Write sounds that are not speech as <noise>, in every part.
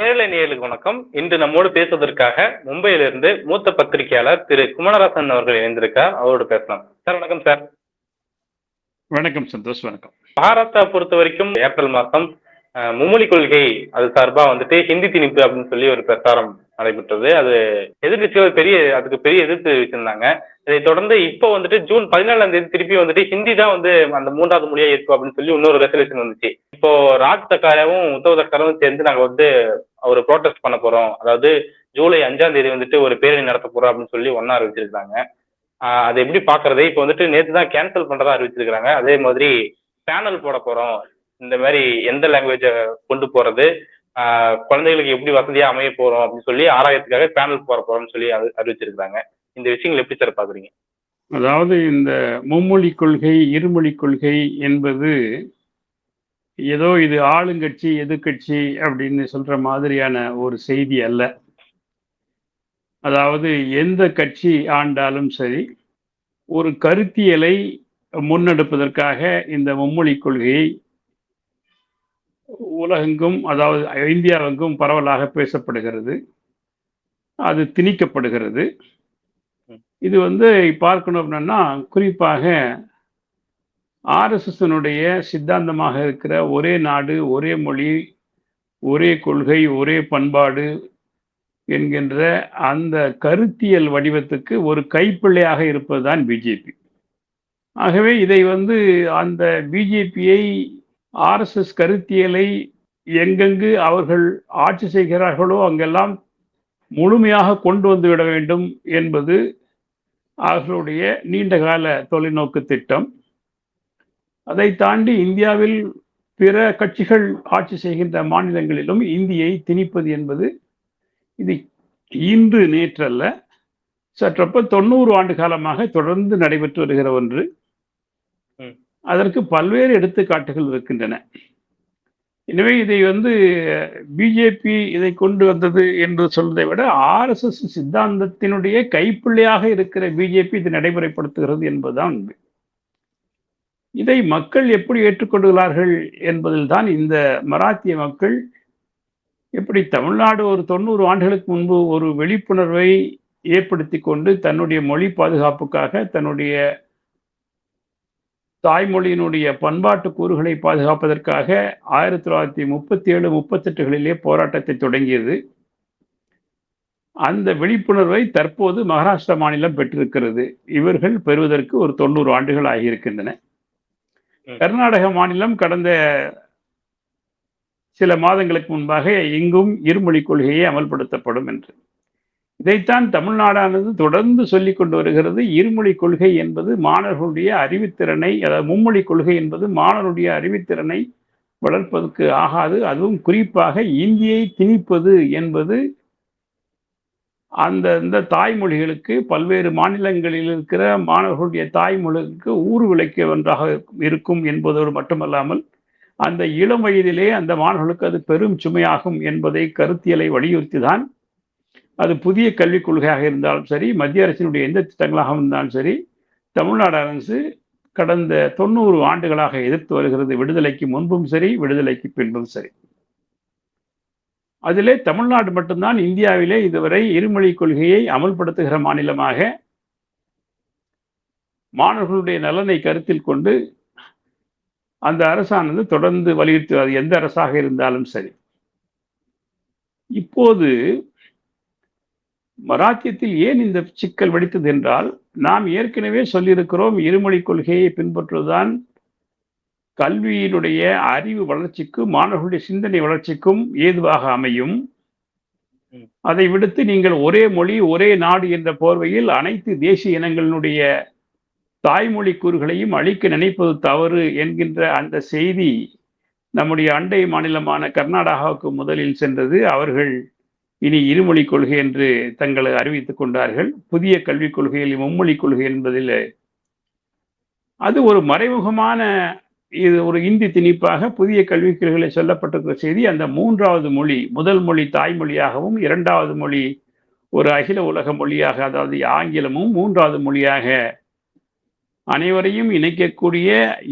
நேரலை வணக்கம். இன்று நம்மோடு பேசுவதற்காக மும்பையிலிருந்து மூத்த பத்திரிகையாளர் திரு குமரராசன் அவர்கள் இணைந்திருக்கார் அவரோடு பேசலாம். சார் வணக்கம் சார். வணக்கம் சந்தோஷ் வணக்கம். மகாராஷ்டிரா பொறுத்த வரைக்கும் ஏப்ரல் மாதம் மும்மொழி கொள்கை அது சார்பா வந்துட்டு ஹிந்தி திணிப்பு அப்படின்னு சொல்லி ஒரு பிரச்சாரம் நடைபெற்றது. அது எதிர்கட்சிகள் பெரிய அதுக்கு பெரிய எதிர்த்து வச்சிருந்தாங்க இதை தொடர்ந்து இப்போ வந்துட்டு ஜூன் பதினேழாம் தேதி திருப்பி வந்துட்டு ஹிந்தி தான் வந்து அந்த மூன்றாவது மொழியா இருக்கும் அப்படின்னு சொல்லி இன்னொரு ரெசல்யூஷன் வந்துச்சு. இப்போ ராஜ் தக்காராவும் உத்தவ் தக்காராவும் சேர்ந்து நாங்க வந்து ஒரு ப்ரோட்டஸ்ட் பண்ண போறோம். அதாவது ஜூலை அஞ்சாம் தேதி வந்துட்டு ஒரு பேரணி நடத்த போறோம் அப்படின்னு சொல்லி ஒன்னா அறிவிச்சிருக்காங்க. அது எப்படி பாக்குறது? இப்போ வந்துட்டு நேற்று தான் கேன்சல் பண்றதா அறிவிச்சிருக்காங்க அதே மாதிரி பேனல் போட போறோம். இந்த மாதிரி எந்த லாங்குவேஜை கொண்டு போறது? குழந்தைகளுக்கு எப்படி வசதியா அமைய போறோம் அப்படின்னு சொல்லி ஆராயத்துக்காக பேனல் போட போறோம்னு சொல்லி அறிவிச்சிருக்காங்க இந்த விஷயங்கள் எப்படி சார் பாக்குறீங்க? அதாவது இந்த மும்மொழி கொள்கை இருமொழி கொள்கை என்பது ஏதோ இது ஆளுங்கட்சி எதிர்க்கட்சி அப்படின்னு சொல்ற மாதிரியான ஒரு செய்தி அல்ல. அதாவது எந்த கட்சி ஆண்டாலும் சரி ஒரு கருத்தியலை முன்னெடுப்பதற்காக இந்த மும்மொழி கொள்கையை உலகெங்கும் அதாவது இந்தியாவெங்கும் பரவலாக பேசப்படுகிறது. அது திணிக்கப்படுகிறது. இது வந்து பார்க்கணும் அப்படின்னா குறிப்பாக ஆர்எஸ்எஸ்னுடைய சித்தாந்தமாக இருக்கிற ஒரே நாடு ஒரே மொழி ஒரே கொள்கை ஒரே பண்பாடு என்கின்ற அந்த கருத்தியல் வடிவத்துக்கு ஒரு கைப்பிள்ளையாக இருப்பதுதான் பிஜேபி ஆகவே இதை வந்து அந்த பிஜேபியை ஆர்எஸ்எஸ் கருத்தியலை எங்கெங்கு அவர்கள் ஆட்சி செய்கிறார்களோ அங்கெல்லாம் முழுமையாக கொண்டு வந்துவிட வேண்டும் என்பது அவர்களுடைய நீண்டகால தொலைநோக்கு திட்டம். அதை தாண்டி இந்தியாவில் பிற கட்சிகள் ஆட்சி செய்கின்ற மாநிலங்களிலும் இந்தியை திணிப்பது என்பது இது இன்று நேற்றல்ல. சற்றப்ப தொண்ணூறு ஆண்டு காலமாக தொடர்ந்து நடைபெற்று வருகிற ஒன்று. அதற்கு பல்வேறு எடுத்துக்காட்டுகள் இருக்கின்றன. எனவே இதை வந்து பிஜேபி இதை கொண்டு வந்தது என்று சொல்வதை விட ஆர்எஸ்எஸ் சித்தாந்தத்தினுடைய கைப்பிள்ளையாக இருக்கிற பிஜேபி இதை நடைமுறைப்படுத்துகிறது என்பதுதான் உண்மை. இதை மக்கள் எப்படி ஏற்றுக்கொள்கிறார்கள் என்பதில்தான் இந்த மராத்திய மக்கள் எப்படி தமிழ்நாடு ஒரு தொண்ணூறு ஆண்டுகளுக்கு முன்பு ஒரு விழிப்புணர்வை ஏற்படுத்தி கொண்டு தன்னுடைய மொழி பாதுகாப்புக்காக தன்னுடைய தாய்மொழியினுடைய பண்பாட்டு கூறுகளை பாதுகாப்பதற்காக ஆயிரத்தி தொள்ளாயிரத்தி முப்பத்தி ஏழு முப்பத்தெட்டுகளிலே போராட்டத்தை தொடங்கியது. அந்த விழிப்புணர்வை தற்போது மகாராஷ்டிரா மாநிலம் பெற்றிருக்கிறது. இவர்கள் பெறுவதற்கு ஒரு தொண்ணூறு ஆண்டுகள் ஆகியிருக்கின்றன. கர்நாடக மாநிலம் கடந்த சில மாதங்களுக்கு முன்பாக இங்கும் இருமொழி கொள்கையை அமல்படுத்தப்படும் என்று. இதைத்தான் தமிழ்நாடானது தொடர்ந்து சொல்லிக் கொண்டு வருகிறது. இருமொழி கொள்கை என்பது மாணவர்களுடைய அறிவுத்திறனை அதாவது மும்மொழி கொள்கை என்பது மாணவருடைய அறிவுத்திறனை வளர்ப்பதற்கு ஆகாது. அதுவும் குறிப்பாக இந்தியை திணிப்பது என்பது அந்த இந்த தாய்மொழிகளுக்கு பல்வேறு மாநிலங்களில் இருக்கிற மாணவர்களுடைய தாய்மொழிக்கு ஊறு விளைக்க ஒன்றாக இருக்கும் என்பதோடு மட்டுமல்லாமல் அந்த இளம் வயதிலே அந்த மாணவர்களுக்கு அது பெரும் சுமையாகும் என்பதை கருத்தியலை வலியுறுத்தி தான் அது புதிய கல்விக் கொள்கையாக இருந்தாலும் சரி மத்திய அரசினுடைய எந்த திட்டங்களாக இருந்தாலும் சரி தமிழ்நாடு அரசு கடந்த தொண்ணூறு ஆண்டுகளாக எதிர்த்து வருகிறது விடுதலைக்கு முன்பும் சரி விடுதலைக்கு பின்பும் சரி. அதிலே தமிழ்நாடு மட்டும்தான் இந்தியாவிலே இதுவரை இருமொழி கொள்கையை அமல்படுத்துகிற மாநிலமாக மாணவர்களுடைய நலனை கருத்தில் கொண்டு அந்த அரசானது தொடர்ந்து வலியுறுத்தி அது எந்த அரசாக இருந்தாலும் சரி. இப்போது மராத்தியத்தில் ஏன் இந்த சிக்கல் வெடித்தது என்றால் நாம் ஏற்கனவே சொல்லியிருக்கிறோம் இருமொழி கொள்கையை பின்பற்றுவதுதான் கல்வியினுடைய அறிவு வளர்ச்சிக்கும் மாணவர்களுடைய சிந்தனை வளர்ச்சிக்கும் ஏதுவாக அமையும். அதை விடுத்து நீங்கள் ஒரே மொழி ஒரே நாடு என்ற போர்வையில் அனைத்து தேசிய இனங்களினுடைய தாய்மொழி கூறுகளையும் அழிக்க நினைப்பது தவறு என்கின்ற அந்த செய்தி நம்முடைய அண்டை மாநிலமான கர்நாடகாவுக்கு முதலில் சென்றது. அவர்கள் இனி இருமொழி கொள்கை என்று தங்களை அறிவித்துக் கொண்டார்கள். புதிய கல்விக் கொள்கையில் மும்மொழி கொள்கை என்பதில் அது ஒரு மறைமுகமான இது ஒரு இந்தி திணிப்பாக புதிய கல்விக் கொள்கைகளை சொல்லப்பட்டிருக்கிற செய்தி. அந்த மூன்றாவது மொழி முதல் மொழி தாய்மொழியாகவும் இரண்டாவது மொழி ஒரு அகில உலக மொழியாக அதாவது ஆங்கிலமும் மூன்றாவது மொழியாக அனைவரையும் இணைக்கக்கூடிய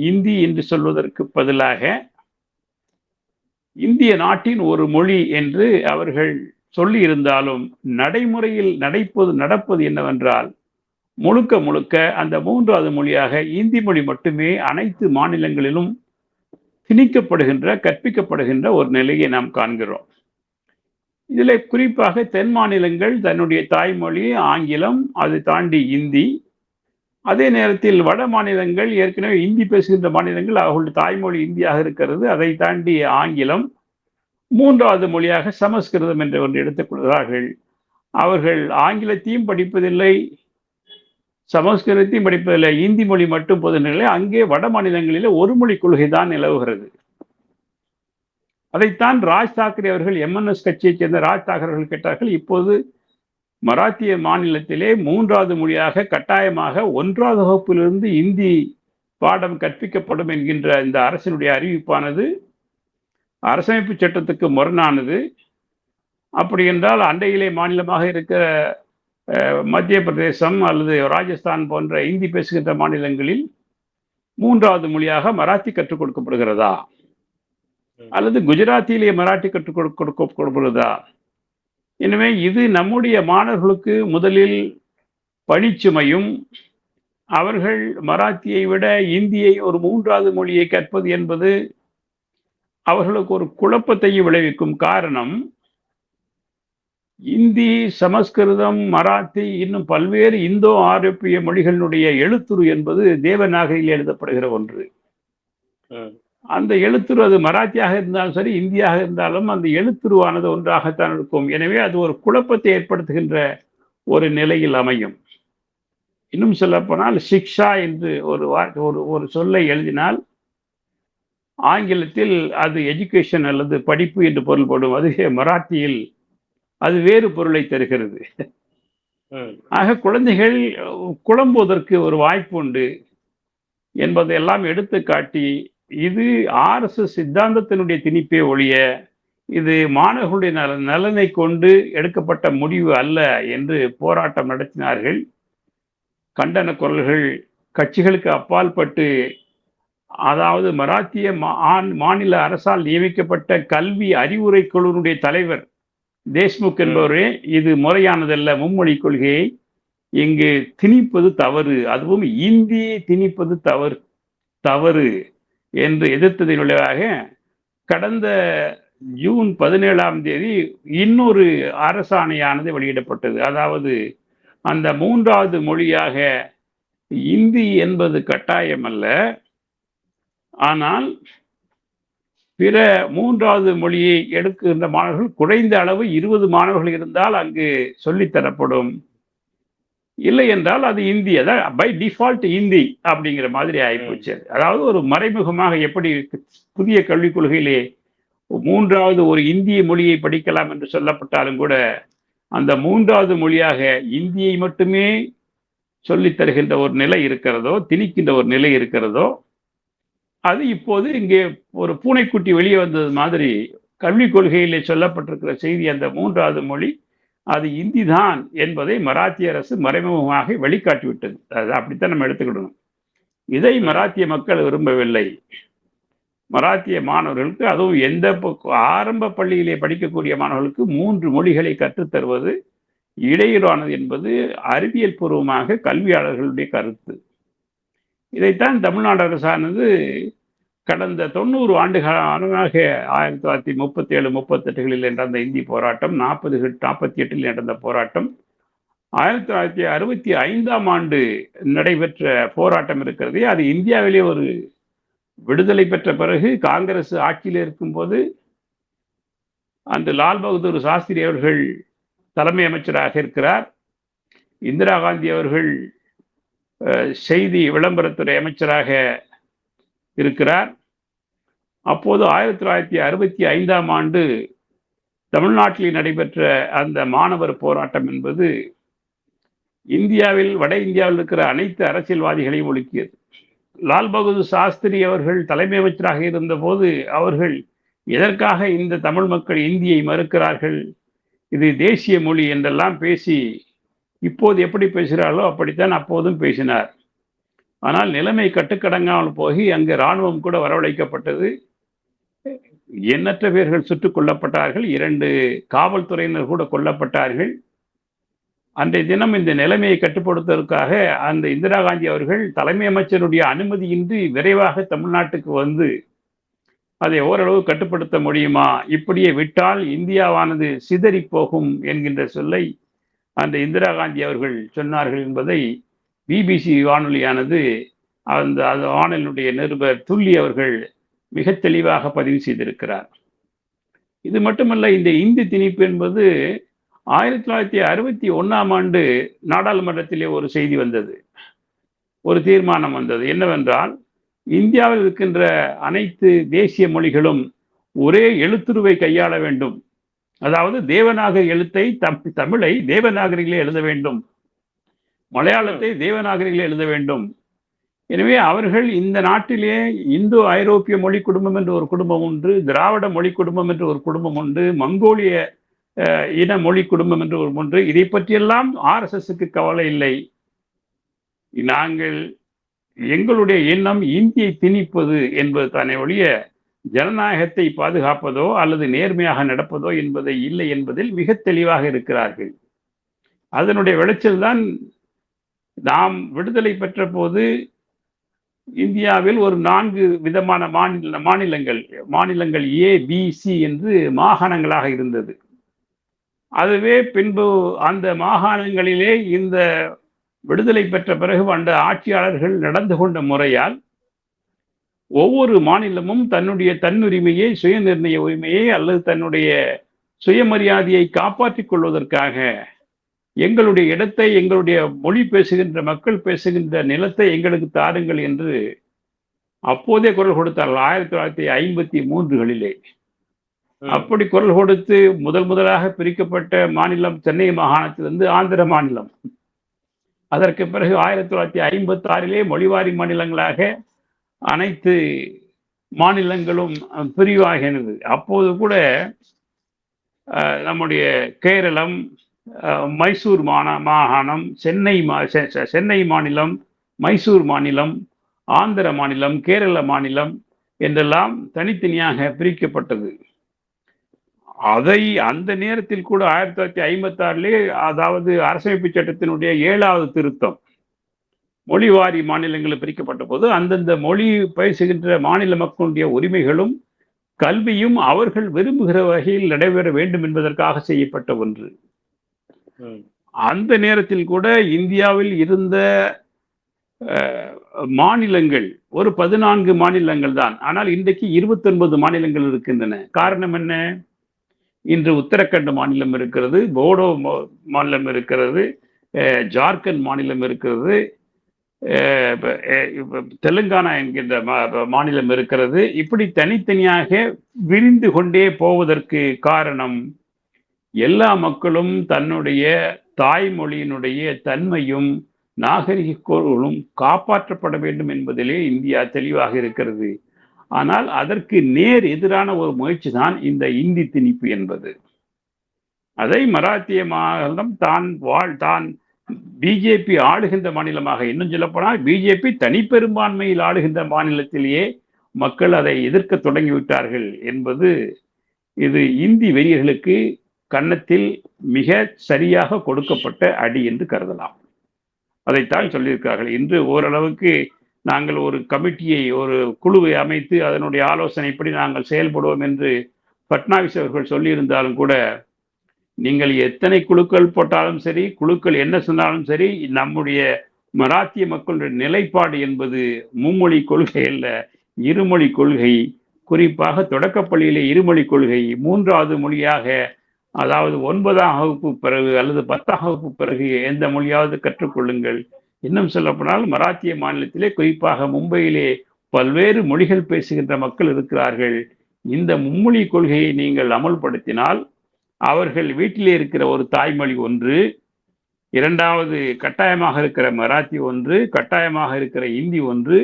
இந்தி என்று சொல்வதற்கு பதிலாக இந்திய நாட்டின் ஒரு மொழி என்று அவர்கள் சொல்லி இருந்தாலும் நடைமுறையில் நடைப்பது நடப்பது என்னவென்றால் முழுக்க முழுக்க அந்த மூன்றாவது மொழியாக இந்தி மொழி மட்டுமே அனைத்து மாநிலங்களிலும் திணிக்கப்படுகின்ற கற்பிக்கப்படுகின்ற ஒரு நிலையை நாம் காண்கிறோம். இதில் குறிப்பாக தென் மாநிலங்கள் தன்னுடைய தாய்மொழி ஆங்கிலம் அது தாண்டி இந்தி. அதே நேரத்தில் வட மாநிலங்கள் ஏற்கனவே இந்தி பேசுகின்ற மாநிலங்கள் அவர்களுடைய தாய்மொழி இந்தியாக இருக்கிறது அதை தாண்டி ஆங்கிலம். மூன்றாவது மொழியாக சமஸ்கிருதம் என்று ஒன்று எடுத்துக்கொள்கிறார்கள் அவர்கள் ஆங்கிலத்தையும் படிப்பதில்லை சமஸ்கிருதத்தையும் படிப்பதில்லை இந்தி மொழி மட்டும் பொதுநிலை அங்கே வட மாநிலங்களிலே ஒரு மொழி கொள்கை தான் நிலவுகிறது. அதைத்தான் ராஜ் தாக்கரே அவர்கள் எம்என்எஸ் கட்சியைச் சேர்ந்த ராஜ் தாக்கரே அவர்கள் கேட்டார்கள் இப்போது மராத்திய மாநிலத்திலே மூன்றாவது மொழியாக கட்டாயமாக ஒன்றாவது வகுப்பிலிருந்து இந்தி பாடம் கற்பிக்கப்படும் என்கின்ற இந்த அரசினுடைய அறிவிப்பானது அரசமைப்பு சட்டத்துக்கு முரணானது. அப்படி என்றால் அண்டையிலே மாநிலமாக இருக்கிற மத்திய பிரதேசம் அல்லது ராஜஸ்தான் போன்ற இந்தி பேசுகின்ற மாநிலங்களில் மூன்றாவது மொழியாக மராத்தி கற்றுக் கொடுக்கப்படுகிறதா? அல்லது குஜராத்திலே மராட்டி கற்றுக் கொடுக்கப்படுகிறதா? எனவே இது நம்முடைய மாணவர்களுக்கு முதலில் பணிச்சுமையும் அவர்கள் மராத்தியை விட இந்தியை ஒரு மூன்றாவது மொழியை கற்பது என்பது அவர்களுக்கு ஒரு குழப்பத்தையும் விளைவிக்கும் காரணம் இந்தி சமஸ்கிருதம் மராத்தி இன்னும் பல்வேறு இந்தோ ஆரோப்பிய மொழிகளினுடைய எழுத்துரு என்பது தேவநாகையில் எழுதப்படுகிற ஒன்று. அந்த எழுத்துரு அது மராத்தியாக இருந்தாலும் சரி இந்தியாக இருந்தாலும் அந்த எழுத்துருவானது ஒன்றாகத்தான் இருக்கும். எனவே அது ஒரு குழப்பத்தை ஏற்படுத்துகின்ற ஒரு நிலையில் அமையும். இன்னும் சொல்லப்போனால் சிக்ஷா என்று ஒரு ஒரு ஒரு சொல்லை எழுதினால் ஆங்கிலத்தில் அது எஜுகேஷன் அல்லது படிப்பு என்று பொருள்படும். அதுவே மராத்தியில் அது வேறு பொருளை தருகிறது. ஆக குழந்தைகள் குழம்புவதற்கு ஒரு வாய்ப்பு உண்டு என்பதையெல்லாம் எடுத்து காட்டி இது ஆர்எஸ்எஸ் சித்தாந்தத்தினுடைய திணிப்பே ஒழிய இது மாணவர்களுடைய நல நலனை கொண்டு எடுக்கப்பட்ட முடிவு அல்ல என்று போராட்டம் நடத்தினார்கள். கண்டன குரல்கள் கட்சிகளுக்கு அப்பால் பட்டு அதாவது மராத்திய மாநில அரசால் நியமிக்கப்பட்ட கல்வி அறிவுரை குழுவினுடைய தலைவர் தேஷ்முக் என்பவரே இது முறையானதல்ல மும்மொழி கொள்கையை இங்கு திணிப்பது தவறு. அதுவும் இந்தியை திணிப்பது தவறு தவறு என்று எதிர்த்ததின் விளைவாக கடந்த ஜூன் பதினேழாம் தேதி இன்னொரு அரசாணையானது வெளியிடப்பட்டது. அதாவது அந்த மூன்றாவது மொழியாக இந்தி என்பது கட்டாயம் அல்ல ஆனால் பிற மூன்றாவது மொழியை எடுக்கின்ற மாணவர்கள் குறைந்த அளவு இருபது மாணவர்கள் இருந்தால் அங்கு சொல்லித்தரப்படும் இல்லை என்றால் அது இந்தி அதான் பை டிஃபால்ட் இந்தி அப்படிங்கிற மாதிரி ஆகிப்போச்சு அதாவது ஒரு மறைமுகமாக எப்படி புதிய கல்விக் கொள்கையிலே மூன்றாவது ஒரு இந்திய மொழியை படிக்கலாம் என்று சொல்லப்பட்டாலும் கூட அந்த மூன்றாவது மொழியாக இந்தியை மட்டுமே சொல்லித் தருகின்ற ஒரு நிலை இருக்கிறதோ திணிக்கின்ற ஒரு நிலை இருக்கிறதோ அது இப்போது இங்கே ஒரு பூனைக்குட்டி வெளியே வந்தது மாதிரி கல்விக் கொள்கையிலே சொல்லப்பட்டிருக்கிற செய்தி அந்த மூன்றாவது மொழி அது இந்தி தான் என்பதை மராத்திய அரசு மறைமுகமாக வெளிக்காட்டிவிட்டது. அது அப்படித்தான் நம்ம எடுத்துக்கிடணும். இதை மராத்திய மக்கள் விரும்பவில்லை. மராத்திய மாணவர்களுக்கு அதுவும் எந்த ஆரம்ப பள்ளியிலே படிக்கக்கூடிய மாணவர்களுக்கு மூன்று மொழிகளை கற்றுத்தருவது இடையூறானது என்பது அறிவியல் பூர்வமாக கல்வியாளர்களுடைய கருத்து. இதைத்தான் தமிழ்நாடு அரசானது கடந்த தொண்ணூறு ஆண்டுகளாக ஆயிரத்தி தொள்ளாயிரத்தி முப்பத்தி ஏழு முப்பத்தெட்டுகளில் நடந்த இந்தி போராட்டம் நாற்பது நாற்பத்தி எட்டில் நடந்த போராட்டம் ஆயிரத்தி தொள்ளாயிரத்தி அறுபத்தி ஐந்தாம் ஆண்டு நடைபெற்ற போராட்டம் இருக்கிறது. அது இந்தியாவிலே ஒரு விடுதலை பெற்ற பிறகு காங்கிரஸ் ஆட்சியில் இருக்கும்போது அந்த லால் பகதூர் சாஸ்திரி அவர்கள் தலைமை அமைச்சராக இருக்கிறார். இந்திரா காந்தி அவர்கள் செய்தி விளம்பரத்துறை அமைச்சராக இருக்கிறார். அப்போது ஆயிரத்தி தொள்ளாயிரத்தி அறுபத்தி ஐந்தாம் ஆண்டு தமிழ்நாட்டில் நடைபெற்ற அந்த மாணவர் போராட்டம் என்பது இந்தியாவில் வட இந்தியாவில் இருக்கிற அனைத்து அரசியல்வாதிகளையும் ஒழுக்கியது. லால் பகதூர் சாஸ்திரி அவர்கள் தலைமை அமைச்சராக இருந்தபோது அவர்கள் எதற்காக இந்த தமிழ் மக்கள் இந்தியை மறுக்கிறார்கள் இது தேசிய மொழி என்றெல்லாம் பேசி இப்போது எப்படி பேசுகிறார்களோ அப்படித்தான் அப்போதும் பேசினார். ஆனால் நிலைமை கட்டுக்கடங்காமல் போய் அங்கு இராணுவம் கூட வரவழைக்கப்பட்டது. எண்ணற்ற பேர்கள் சுட்டுக் கொல்லப்பட்டார்கள் இரண்டு காவல்துறையினர் கூட கொல்லப்பட்டார்கள். அன்றைய தினம் இந்த நிலைமையை கட்டுப்படுத்துவதற்காக அந்த இந்திரா காந்தி அவர்கள் தலைமை அமைச்சருடைய அனுமதியின்றி விரைவாக தமிழ்நாட்டுக்கு வந்து அதை ஓரளவு கட்டுப்படுத்த முடியுமா? இப்படியே விட்டால் இந்தியாவானது சிதறி போகும் என்கின்ற சொல்லை அந்த இந்திரா காந்தி அவர்கள் சொன்னார்கள் என்பதை பிபிசி வானொலியானது அந்த அந்த வானொலியுடைய நிருபர் துல்லி அவர்கள் மிக தெளிவாக பதிவு செய்திருக்கிறார். இது மட்டுமல்ல இந்த இந்தி திணிப்பு என்பது ஆயிரத்தி தொள்ளாயிரத்தி அறுபத்தி ஒன்னாம் ஆண்டு நாடாளுமன்றத்திலே ஒரு செய்தி வந்தது. ஒரு தீர்மானம் வந்தது. என்னவென்றால் இந்தியாவில் இருக்கின்ற அனைத்து தேசிய மொழிகளும் ஒரே எழுத்துருவை கையாள வேண்டும். அதாவது தேவநாகரி எழுத்தை தம்- தமிழை தேவநாகரிகளே எழுத வேண்டும். மலையாளத்தை தேவநாகரிகளே எழுத வேண்டும். எனவே அவர்கள் இந்த நாட்டிலே இந்தோ ஐரோப்பிய மொழி குடும்பம் என்று ஒரு குடும்பம் உண்டு திராவிட மொழி குடும்பம் என்று ஒரு குடும்பம் உண்டு மங்கோலிய அஹ், இன மொழி குடும்பம் என்று ஒரு ஒன்று இதை பற்றியெல்லாம் ஆர்எஸ்எஸ்க்கு கவலை இல்லை. நாங்கள் எங்களுடைய எண்ணம் இந்தியை திணிப்பது என்பது தானே ஒழிய ஜனநாயகத்தை பாதுகாப்பதோ அல்லது நேர்மையாக நடப்பதோ என்பதை இல்லை என்பதில் மிக தெளிவாக இருக்கிறார்கள். அதனுடைய விளைச்சல் தான் நாம் விடுதலை பெற்ற போது இந்தியாவில் ஒரு நான்கு விதமான மாநில மாநிலங்கள் மாநிலங்கள் ஏ பி சி என்று மாகாணங்களாக இருந்தது. அதுவே பின்பு அந்த மாகாணங்களிலே இந்த விடுதலை பெற்ற பிறகு அந்த ஆட்சியாளர்கள் நடந்து கொண்ட முறையால் ஒவ்வொரு மாநிலமும் தன்னுடைய தன்னுரிமையை சுயநிர்ணய உரிமையை அல்லது தன்னுடைய சுயமரியாதையை காப்பாற்றிக் கொள்வதற்காக எங்களுடைய இடத்தை எங்களுடைய மொழி பேசுகின்ற மக்கள் பேசுகின்ற நிலத்தை எங்களுக்கு தாருங்கள் என்று அப்போதே குரல் கொடுத்தார்கள். ஆயிரத்தி தொள்ளாயிரத்தி ஐம்பத்தி மூன்றுகளிலே. அப்படி குரல் கொடுத்து முதல் முதலாக பிரிக்கப்பட்ட மாநிலம் சென்னை மாகாணத்திலிருந்து ஆந்திர மாநிலம். அதற்கு பிறகு ஆயிரத்தி தொள்ளாயிரத்தி ஐம்பத்தி ஆறிலே மொழிவாரி மாநிலங்களாக அனைத்து மாநிலங்களும் பிரிவாகினது. அப்போது கூட நம்முடைய கேரளம் மைசூர் மாநா மாகாணம் சென்னை மா செ- சென்னை மாநிலம் மைசூர் மாநிலம் ஆந்திர மாநிலம் கேரள மாநிலம் என்றெல்லாம் தனித்தனியாக பிரிக்கப்பட்டது. அதை அந்த நேரத்தில் கூட ஆயிரத்தி தொள்ளாயிரத்தி ஐம்பத்தி ஆறிலே அதாவது அரசமைப்பு சட்டத்தினுடைய ஏழாவது திருத்தம் மொழிவாரி மாநிலங்களில் பிரிக்கப்பட்ட போது அந்தந்த மொழி பேசுகின்ற மாநில மக்களுடைய உரிமைகளும் கல்வியும் அவர்கள் விரும்புகிற வகையில் நடைபெற வேண்டும் என்பதற்காக செய்யப்பட்ட ஒன்று. அந்த நேரத்தில் கூட இந்தியாவில் இருந்த மாநிலங்கள் ஒரு பதினான்கு மாநிலங்கள் தான். ஆனால் இன்றைக்கு இருபத்தொன்பது மாநிலங்கள் இருக்கின்றன. காரணம் என்ன? இன்று உத்தரகண்ட் மாநிலம் இருக்கிறது போடோ மா- மாநிலம் இருக்கிறது ஜார்க்கண்ட் மாநிலம் இருக்கிறது தெலுங்கானா என்கின்ற மா- மாநிலம் இருக்கிறது. இப்படி தனித்தனியாக விரிந்து கொண்டே போவதற்கு காரணம் எல்லா மக்களும் தன்னுடைய தாய்மொழியினுடைய தன்மையும் நாகரிக காப்பாற்றப்பட வேண்டும் என்பதிலே இந்தியா தெளிவாக இருக்கிறது. ஆனால் அதற்கு நேர் எதிரான ஒரு முயற்சி தான் இந்த இந்தி திணிப்பு என்பது. அதை மராத்திய மாநிலம் தான் வாழ் தான் பிஜேபி ஆளுகின்ற மாநிலமாக இன்னும் சொல்லப்போனால் பிஜேபி தனிப்பெரும்பான்மையில் ஆளுகின்ற மாநிலத்திலேயே மக்கள் அதை எதிர்க்க தொடங்கிவிட்டார்கள் என்பது இது இந்தி வெறியர்களுக்கு கன்னத்தில் மிக சரியாக கொடுக்கப்பட்ட அடி என்று கருதலாம். அதைத்தான் சொல்லியிருக்கிறார்கள். இன்று ஓரளவுக்கு நாங்கள் ஒரு கமிட்டியை ஒரு குழுவை அமைத்து அதனுடைய ஆலோசனைப்படி நாங்கள் செயல்படுவோம் என்று பட்னாவிஸ் அவர்கள் சொல்லியிருந்தாலும் கூட நீங்கள் எத்தனை குழுக்கள் போட்டாலும் சரி குழுக்கள் என்ன சொன்னாலும் சரி நம்முடைய மராத்திய மக்களுடைய நிலைப்பாடு என்பது மும்மொழி கொள்கை அல்ல இருமொழி கொள்கை. குறிப்பாக தொடக்கப்பள்ளியிலே இருமொழி கொள்கை. மூன்றாவது மொழியாக அதாவது ஒன்பதாம் வகுப்பு பிறகு அல்லது பத்தாம் வகுப்பு பிறகு எந்த மொழியாவது கற்றுக்கொள்ளுங்கள். இன்னும் சொல்லப்போனால் மராத்திய மாநிலத்திலே குறிப்பாக மும்பையிலே பல்வேறு மொழிகள் பேசுகின்ற மக்கள் இருக்கிறார்கள். இந்த மும்மொழி கொள்கையை நீங்கள் அமல்படுத்தினால் அவர்கள் வீட்டிலே இருக்கிற ஒரு தாய்மொழி ஒன்று இரண்டாவது கட்டாயமாக இருக்கிற மராத்தி ஒன்று கட்டாயமாக இருக்கிற இந்தி ஒன்று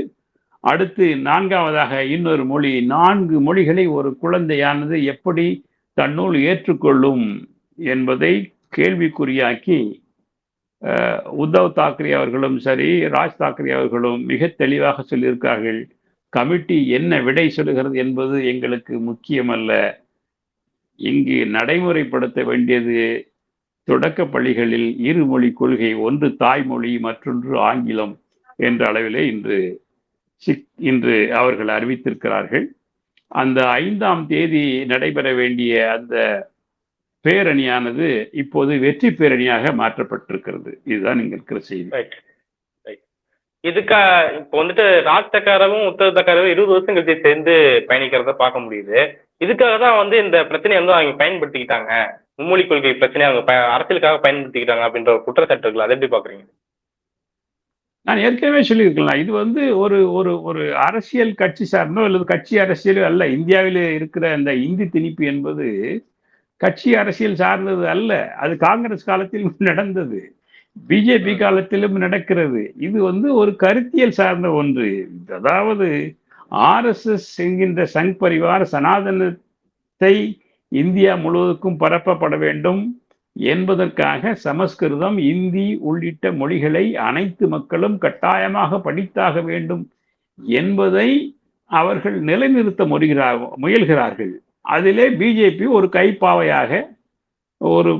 அடுத்து நான்காவதாக இன்னொரு மொழி நான்கு மொழிகளை ஒரு குழந்தையானது எப்படி தன்னுள் ஏற்றுக்கொள்ளும் என்பதை கேள்விக்குறியாக்கி உத்தவ் தாக்கரே அவர்களும் சரி ராஜ் தாக்கரே அவர்களும் மிக தெளிவாக சொல்லியிருக்கார்கள். கமிட்டி என்ன விடை சொல்லுகிறது என்பது எங்களுக்கு முக்கியமல்ல. இங்கு நடைமுறைப்படுத்த வேண்டியது தொடக்க பள்ளிகளில் இருமொழி கொள்கை ஒன்று தாய்மொழி மற்றொன்று ஆங்கிலம் என்ற அளவிலே இன்று சிக் இன்று அவர்கள் அறிவித்திருக்கிறார்கள். அந்த ஐந்தாம் தேதி நடைபெற வேண்டிய அந்த பேரணியானது இப்போது வெற்றி பேரணியாக மாற்றப்பட்டிருக்கிறது. இதுதான் நீங்கள் இருக்கிற செய்தி. ரைட் ரைட் இதுக்கா இப்போ வந்துட்டு ராஜ் தக்காரவும் உத்தவ் தக்காரவும் இருபது வருஷம் கழிச்சு சேர்ந்து பயணிக்கிறத பார்க்க முடியுது. இதுக்காக தான் வந்து இந்த பிரச்சனையை வந்து அவங்க பயன்படுத்திக்கிட்டாங்க. மும்மொழி கொள்கை பிரச்சனையை அவங்க அரசியலுக்காக பயன்படுத்திக்கிட்டாங்க அப்படின்ற ஒரு குற்றச்சாட்டு இருக்குல்ல அதை எப்படி பாக்குறீங்க நான் ஏற்கனவே சொல்லியிருக்கலாம் இது வந்து ஒரு ஒரு ஒரு அரசியல் கட்சி சார்ந்தோ அல்லது கட்சி அரசியலோ அல்ல இந்தியாவில் இருக்கிற அந்த இந்தி திணிப்பு என்பது கட்சி அரசியல் சார்ந்தது அல்ல அது காங்கிரஸ் காலத்திலும் <laughs> நடந்தது பிஜேபி காலத்திலும் நடக்கிறது. இது வந்து ஒரு கருத்தியல் சார்ந்த ஒன்று. அதாவது ஆர்எஸ்எஸ் என்கின்ற சங் பரிவார் சனாதனத்தை இந்தியா முழுவதுக்கும் பரப்பப்பட வேண்டும். என்பதற்காக சமஸ்கிருதம் இந்தி உள்ளிட்ட மொழிகளை அனைத்து மக்களும் கட்டாயமாக படித்தாக வேண்டும் என்பதை அவர்கள் நிலைநிறுத்த முயல்கிறார் முயல்கிறார்கள். அதிலே பிஜேபி ஒரு கைப்பாவையாக ஒரு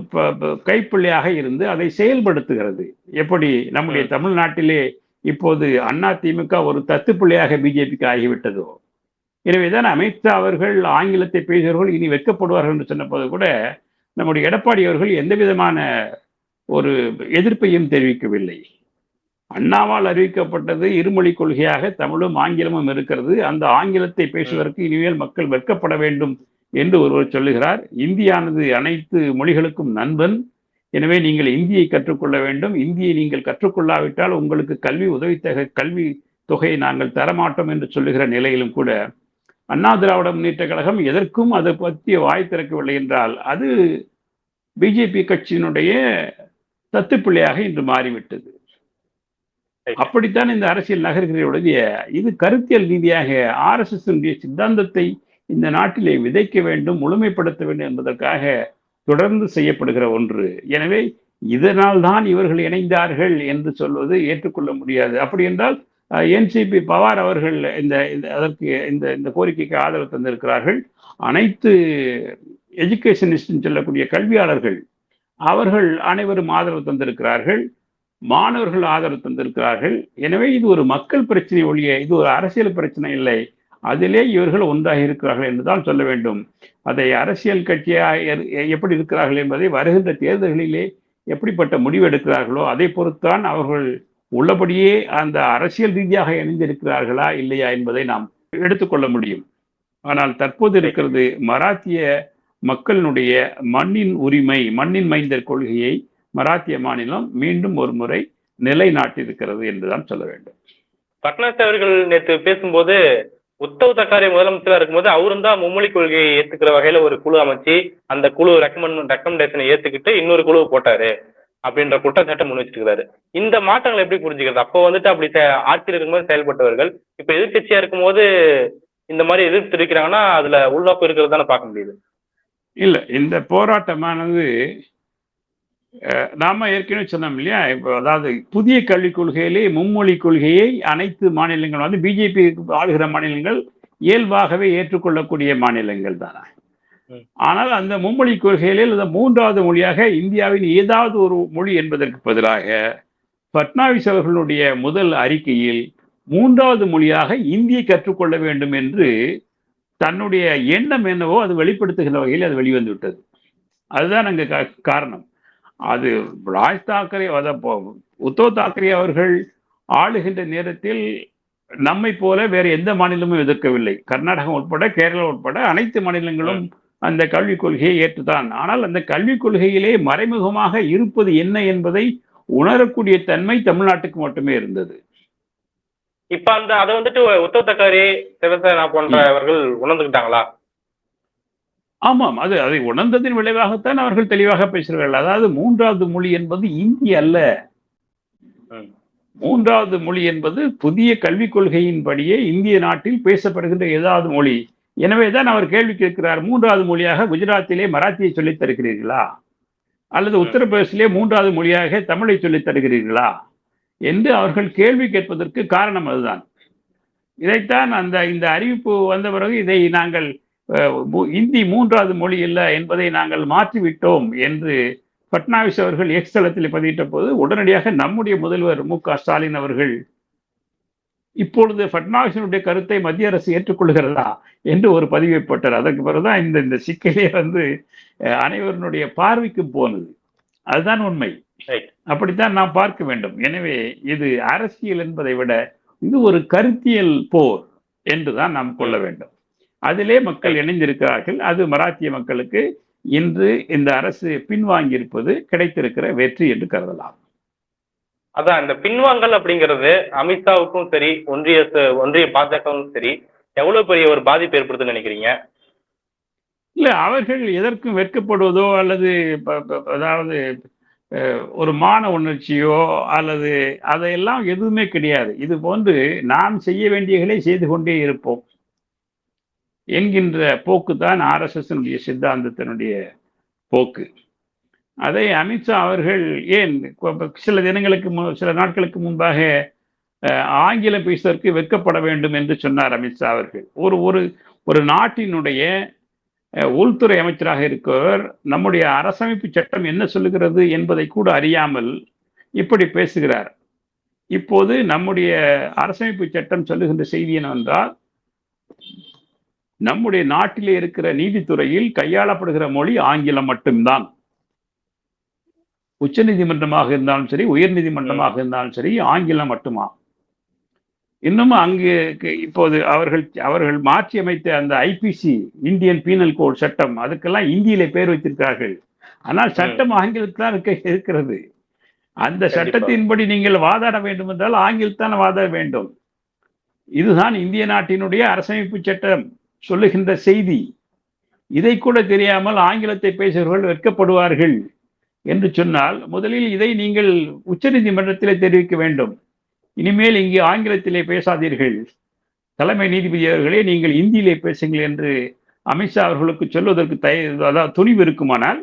கைப்பிள்ளையாக இருந்து அதை செயல்படுத்துகிறது. எப்படி? நம்முடைய தமிழ்நாட்டிலே இப்போது அண்ணா திமுக ஒரு தத்துப்பிள்ளையாக பிஜேபிக்கு ஆகிவிட்டதோ? எனவேதான் அமித்ஷா அவர்கள் ஆங்கிலத்தை பேசுகிறவர்கள் இனி வெட்கப்படுவார்கள் என்று சொன்னபோது கூட நம்முடைய எடப்பாடி அவர்கள் எந்த விதமான ஒரு எதிர்ப்பையும் தெரிவிக்கவில்லை. அண்ணாவால் அறிவிக்கப்பட்டது இருமொழி கொள்கையாக தமிழும் ஆங்கிலமும் இருக்கிறது. அந்த ஆங்கிலத்தை பேசுவதற்கு இனிமேல் மக்கள் வெட்கப்பட வேண்டும் என்று ஒருவர் சொல்லுகிறார். இந்தியானது அனைத்து மொழிகளுக்கும் நண்பன். எனவே நீங்கள் இந்தியை கற்றுக்கொள்ள வேண்டும். இந்தியை நீங்கள் கற்றுக்கொள்ளாவிட்டால் உங்களுக்கு கல்வி உதவித்தொகை கல்வி தொகையை நாங்கள் தரமாட்டோம் என்று சொல்லுகிற நிலையிலும் கூட அண்ணா திராவிட முன்னேற்ற கழகம் எதற்கும் அதை பற்றி வாய் திறக்கவில்லை என்றால் அது பிஜேபி கட்சியினுடைய தத்துப்பிள்ளையாக இன்று மாறிவிட்டது. அப்படித்தான் இந்த அரசியல் நகர்கிறே ஒழிய இது கருத்தியல் ரீதியாக ஆர்எஸ்எஸ் சித்தாந்தத்தை இந்த நாட்டிலே விதைக்க வேண்டும் முழுமைப்படுத்த வேண்டும் என்பதற்காக தொடர்ந்து செய்யப்படுகிற ஒன்று. எனவே இதனால் தான் இவர்கள் இணைந்தார்கள் என்று சொல்வது ஏற்றுக்கொள்ள முடியாது. அப்படி என்றால் என்சிபி பவார் அவர்கள் இந்த இந்த- அதற்கு இந்த இந்த கோரிக்கைக்கு ஆதரவு தந்திருக்கிறார்கள். அனைத்து எஜுகேஷனிஸ்ட்னு சொல்லக்கூடிய கல்வியாளர்கள் அவர்கள் அனைவரும் ஆதரவு தந்திருக்கிறார்கள். மாணவர்கள் ஆதரவு தந்திருக்கிறார்கள். எனவே இது ஒரு மக்கள் பிரச்சனை ஒழிய இது ஒரு அரசியல் பிரச்சனை இல்லை. அதிலே இவர்கள் ஒன்றாக இருக்கிறார்கள் என்றுதான் சொல்ல வேண்டும். அதை அரசியல் கட்சியாக எப்படி இருக்கிறார்கள் என்பதை வருகின்ற தேர்தல்களிலே எப்படிப்பட்ட முடிவு எடுக்கிறார்களோ அதை பொறுத்தான் அவர்கள் உள்ளபடியே அந்த அரசியல் ரீதியாக இணைந்திருக்கிறார்களா இல்லையா என்பதை நாம் எடுத்துக்கொள்ள முடியும். ஆனால் தற்போது இருக்கிறது மராத்திய மக்களினுடைய மண்ணின் உரிமை மண்ணின் மைந்தர் கொள்கையை மராத்திய மாநிலம் மீண்டும் ஒரு முறை நிலைநாட்டியிருக்கிறது என்றுதான் சொல்ல வேண்டும். பட்னாஸ் அவர்கள் நேற்று பேசும்போது உத்தவ் தக்காரே முதலமைச்சராக இருக்கும்போது அவரும் தான் மும்மொழி கொள்கையை ஏத்துக்கிற வகையில ஒரு குழு அமைச்சு அந்த குழு ரெக்கமெண்ட் ரெக்கமெண்டேஷனை ஏத்துக்கிட்டு இன்னொரு குழு போட்டாரு. அப்படின்ற குற்றச்சாட்டை முன் வச்சிருக்காரு இந்த மாற்றங்களை எப்படி புரிஞ்சுக்கிறது? அப்போ வந்துட்டு அப்படி ஆட்சியில் இருக்கும்போது செயல்பட்டவர்கள் இப்ப எதிர்க்கட்சியா இருக்கும்போது இந்த மாதிரி எதிர்த்து இருக்கிறாங்கன்னா அதுல உள்நோக்கம் இருக்கிறது தானே பார்க்க முடியுது. இல்ல இந்த போராட்டமானது நாம ஏற்கனவே சொன்னோம் இல்லையா? இப்போ அதாவது புதிய கல்விக் கொள்கையிலே மும்மொழி கொள்கையை அனைத்து மாநிலங்கள் வந்து பிஜேபி ஆளுகிற மாநிலங்கள் இயல்பாகவே ஏற்றுக்கொள்ளக்கூடிய மாநிலங்கள் தானே. ஆனால் அந்த மும்மொழி கொள்கையிலே இந்த மூன்றாவது மொழியாக இந்தியாவின் ஏதாவது ஒரு மொழி என்பதற்கு பதிலாக பட்னாவிஸ் அவர்களுடைய முதல் அறிக்கையில் மூன்றாவது மொழியாக இந்தியை கற்றுக்கொள்ள வேண்டும் என்று தன்னுடைய எண்ணம் என்னவோ அது வெளிப்படுத்துகிற வகையில் அது வெளிவந்து விட்டது. அதுதான் அங்க காரணம். அது ராஜ் தாக்கரே அத- உத்தவ் தாக்கரே அவர்கள் ஆளுகின்ற நேரத்தில் நம்மை போல வேற எந்த மாநிலமும் எதிர்க்கவில்லை. கர்நாடகம் உட்பட கேரளா உட்பட அனைத்து மாநிலங்களும் அந்த கல்விக் கொள்கையை ஏற்றுதான் ஆனால் அந்த கல்விக் கொள்கையிலே மறைமுகமாக இருப்பது என்ன என்பதை உணரக்கூடிய தன்மை தமிழ்நாட்டுக்கு மட்டுமே இருந்தது. இப்ப அந்த அதை வந்துட்டு உத்தவ் தக்காரே சிவசேனா போன்றவர்கள் உணர்ந்துக்கிட்டாங்களா? ஆமாம் அது அதை உணர்ந்ததின் விளைவாகத்தான் அவர்கள் தெளிவாக பேசுகிறார்கள். அதாவது மூன்றாவது மொழி என்பது இந்தி அல்ல. மூன்றாவது மொழி என்பது புதிய கல்விக் கொள்கையின்படியே இந்திய நாட்டில் பேசப்படுகின்ற ஏதாவது மொழி. எனவேதான் அவர் கேள்வி கேட்கிறார் மூன்றாவது மொழியாக குஜராத்திலே மராத்தியை சொல்லித் தருகிறீர்களா? அல்லது உத்தரப்பிரதேசிலே மூன்றாவது மொழியாக தமிழை சொல்லித் தருகிறீர்களா? என்று அவர்கள் கேள்வி கேட்பதற்கு காரணம் அதுதான். இதைத்தான் அந்த இந்த அறிவிப்பு வந்த பிறகு இதை நாங்கள் இந்தி மூன்றாவது மொழி இல்ல என்பதை நாங்கள் மாற்றிவிட்டோம் என்று பட்னாவிஸ் அவர்கள் எக்ஸ் தளத்தில் பதிவிட்ட போது உடனடியாக நம்முடைய முதல்வர் மு க ஸ்டாலின் அவர்கள் இப்பொழுது பட்னாவிஸினுடைய கருத்தை மத்திய அரசு ஏற்றுக்கொள்கிறதா என்று ஒரு பதிவை போட்டார். அதற்கு பிறகுதான் இந்த இந்த சிக்கலே வந்து அனைவருடைய பார்வைக்கு போனது. அதுதான் உண்மை. ரைட் அப்படித்தான் நாம் பார்க்க வேண்டும். எனவே இது அரசியல் என்பதை விட இது ஒரு கருத்தியல் போர் என்றுதான் நாம் கொள்ள வேண்டும். அதிலே மக்கள் இணைந்திருக்கிறார்கள். அது மராத்திய மக்களுக்கு இன்று இந்த அரசு பின்வாங்கியிருப்பது கிடைத்திருக்கிற வெற்றி என்று கருதலாம். அதான் இந்த பின்வாங்கல் அப்படிங்கிறது அமித்ஷாவுக்கும் சரி ஒன்றிய ஒன்றிய பாஜகவும் சரி எவ்வளவு பெரிய ஒரு பாதிப்பு ஏற்படுத்துன்னு நினைக்கிறீங்க? இல்ல அவர்கள் எதற்கும் வெட்கப்படுவதோ அல்லது அதாவது ஒரு மான உணர்ச்சியோ அல்லது அதையெல்லாம் எதுவுமே கிடையாது. இது போன்று நாம் செய்ய வேண்டியகளை செய்து கொண்டே இருப்போம் என்கின்ற போக்கு தான் ஆர்எஸ்எஸ்னுடைய சித்தாந்தத்தினுடைய போக்கு. அதை அமித்ஷா அவர்கள் ஏன் சில தினங்களுக்கு மு- சில நாட்களுக்கு முன்பாக ஆங்கிலம் பேசுவதற்கு வெட்கப்பட வேண்டும் என்று சொன்னார் அமித்ஷா அவர்கள். ஒரு ஒரு ஒரு நாட்டினுடைய உள்துறை அமைச்சராக இருக்கவர் நம்முடைய அரசமைப்பு சட்டம் என்ன சொல்லுகிறது என்பதை கூட அறியாமல் இப்படி பேசுகிறார். இப்போது நம்முடைய அரசமைப்பு சட்டம் சொல்லுகின்ற செய்தி என்னவென்றால் நம்முடைய நாட்டிலே இருக்கிற நீதித்துறையில் கையாளப்படுகிற மொழி ஆங்கிலம் மட்டும்தான். உச்சநீதிமன்றமாக இருந்தாலும் சரி உயர்நீதிமன்றமாக இருந்தாலும் சரி ஆங்கிலம் மட்டுமா? இன்னும் அங்கு இப்போது அவர்கள் அவர்கள் மாற்றி அமைத்த அந்த ஐபிசி இந்தியன் பீனல் கோட் சட்டம் அதுக்கெல்லாம் இந்தியிலே பேர் வைத்திருக்கிறார்கள். ஆனால் சட்டம் ஆங்கிலத்தில் இருக்க இருக்கிறது. அந்த. சட்டத்தின்படி நீங்கள் வாதாட வேண்டும் என்றால் ஆங்கிலத்தான் வாதாட வேண்டும். இதுதான் இந்திய நாட்டினுடைய அரசமைப்பு சட்டம் சொல்லுகின்ற செய்தி. இதை கூட தெரியாமல் ஆங்கிலத்தை பேசுகிறவர்கள் வெட்கப்படுவார்கள். என்று சொன்னால் முதலில் இதை நீங்கள் உச்சநீதிமன்றத்திலே தெரிவிக்க வேண்டும். இனிமேல் இங்கே ஆங்கிலத்திலே பேசாதீர்கள். தலைமை நீதிபதி அவர்களே நீங்கள் இந்தியிலே பேசுங்கள் என்று அமித்ஷா அவர்களுக்கு சொல்வதற்கு தய அதாவது துணிவு இருக்குமானால்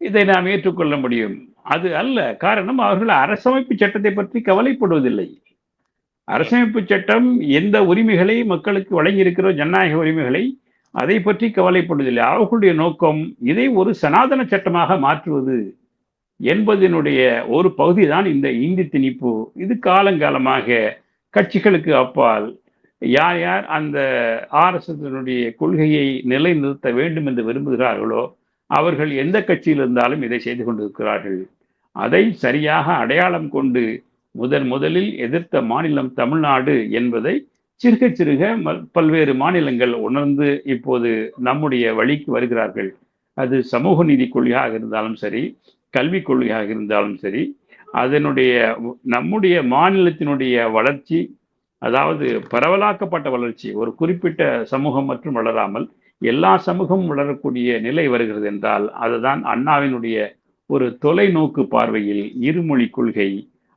இதை நாம் ஏற்றுக்கொள்ள முடியும். அது அல்ல காரணம் அவர்கள் அரசமைப்பு சட்டத்தை பற்றி கவலைப்படுவதில்லை. அரசமைப்பு சட்டம் எந்த உரிமைகளை மக்களுக்கு வழங்கியிருக்கிறோ ஜனநாயக உரிமைகளை அதை பற்றி கவலைப்படுவதில்லை. அவர்களுடைய நோக்கம் இதை ஒரு சனாதன சட்டமாக மாற்றுவது என்பதனுடைய ஒரு பகுதி தான் இந்த இந்தி திணிப்பு. இது காலங்காலமாக கட்சிகளுக்கு அப்பால் யார் யார் அந்த ஆர்எஸ்எஸ்னுடைய கொள்கையை நிலைநிறுத்த வேண்டும் என்று விரும்புகிறார்களோ அவர்கள் எந்த கட்சியில் இருந்தாலும் இதை செய்து கொண்டிருக்கிறார்கள். அதை சரியாக அடையாளம் கொண்டு முதன் முதலில் எதிர்த்த மாநிலம் தமிழ்நாடு என்பதை சிறுக சிறுக ம- பல்வேறு மாநிலங்கள் உணர்ந்து இப்போது நம்முடைய வழிக்கு வருகிறார்கள். அது சமூக நீதி கொள்கையாக இருந்தாலும் சரி கல்விக் கொள்கையாக இருந்தாலும் சரி அதனுடைய நம்முடைய மாநிலத்தினுடைய வளர்ச்சி அதாவது பரவலாக்கப்பட்ட வளர்ச்சி ஒரு குறிப்பிட்ட சமூகம் மற்றும் வளராமல் எல்லா சமூகமும் வளரக்கூடிய நிலை வருகிறது என்றால் அதுதான் அண்ணாவினுடைய ஒரு தொலைநோக்கு பார்வையில் இருமொழி கொள்கை.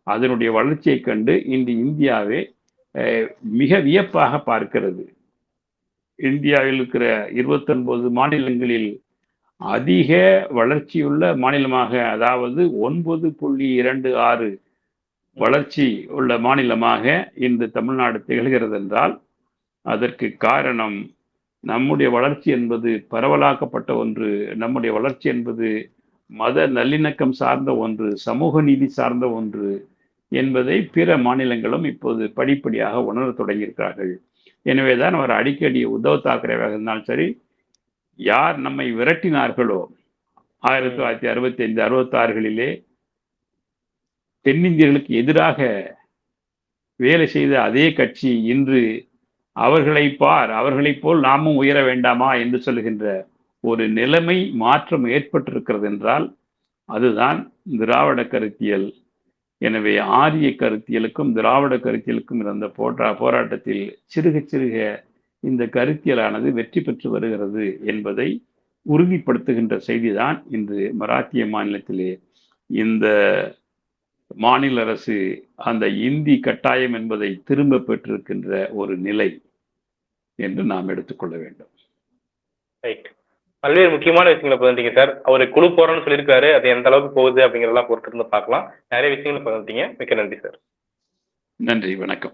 அதனுடைய வளர்ச்சியைக் கண்டு இன்று இந்தியாவே மிக வியப்பாக பார்க்கிறது. இந்தியாவில் இருக்கிற இருபத்தொன்பது மாநிலங்களில் அதிக வளர்ச்சியுள்ள மாநிலமாக அதாவது ஒன்பது புள்ளி இரண்டு ஆறு வளர்ச்சி உள்ள மாநிலமாக இன்று தமிழ்நாடு திகழ்கிறது என்றால் அதற்கு காரணம் நம்முடைய வளர்ச்சி என்பது பரவலாக்கப்பட்ட ஒன்று நம்முடைய வளர்ச்சி என்பது மத நல்லிணக்கம் சார்ந்த ஒன்று சமூக நீதி சார்ந்த ஒன்று என்பதை பிற மாநிலங்களும் இப்போது படிப்படியாக உணரத் தொடங்கியிருக்கிறார்கள். எனவேதான் அவர் அடிக்கடி உத்தவ் தாக்கரேவாக இருந்தாலும் சரி யார் நம்மை விரட்டினார்களோ ஆயிரத்தி தொள்ளாயிரத்தி அறுபத்தி ஐந்து அறுபத்தாறுகளிலே தென்னிந்தியர்களுக்கு எதிராக வேலை செய்த அதே கட்சி இன்று அவர்களை பார் அவர்களைப் போல் நாமும் உயர வேண்டாமா என்று சொல்லுகின்ற ஒரு நிலைமை மாற்றம் ஏற்பட்டிருக்கிறது என்றால் அதுதான் திராவிட கருத்தியல் எனவே ஆரிய கருத்தியலுக்கும் திராவிட கருத்தியலுக்கும் இருந்த போற்றா போராட்டத்தில் சிறுக சிறுக இந்த கருத்தியலானது வெற்றி பெற்று வருகிறது என்பதை உறுதிப்படுத்துகின்ற செய்திதான் இன்று மராத்திய மாநிலத்திலே இந்த மாநில அரசு அந்த இந்தி கட்டாயம் என்பதை திரும்ப பெற்றிருக்கின்ற ஒரு நிலை என்று நாம் எடுத்துக்கொள்ள வேண்டும். ரைட் பல்வேறு முக்கியமான விஷயங்களை பகிர்ந்தீங்க சார். அவர் குழு போறோம்னு சொல்லியிருக்காரு. அது எந்த அளவுக்கு போகுது அப்படிங்கிறதெல்லாம் பொறுத்திருந்து பார்க்கலாம். நிறைய விஷயங்களை பகிர்ந்தீங்க மிக்க நன்றி சார். நன்றி. வணக்கம்.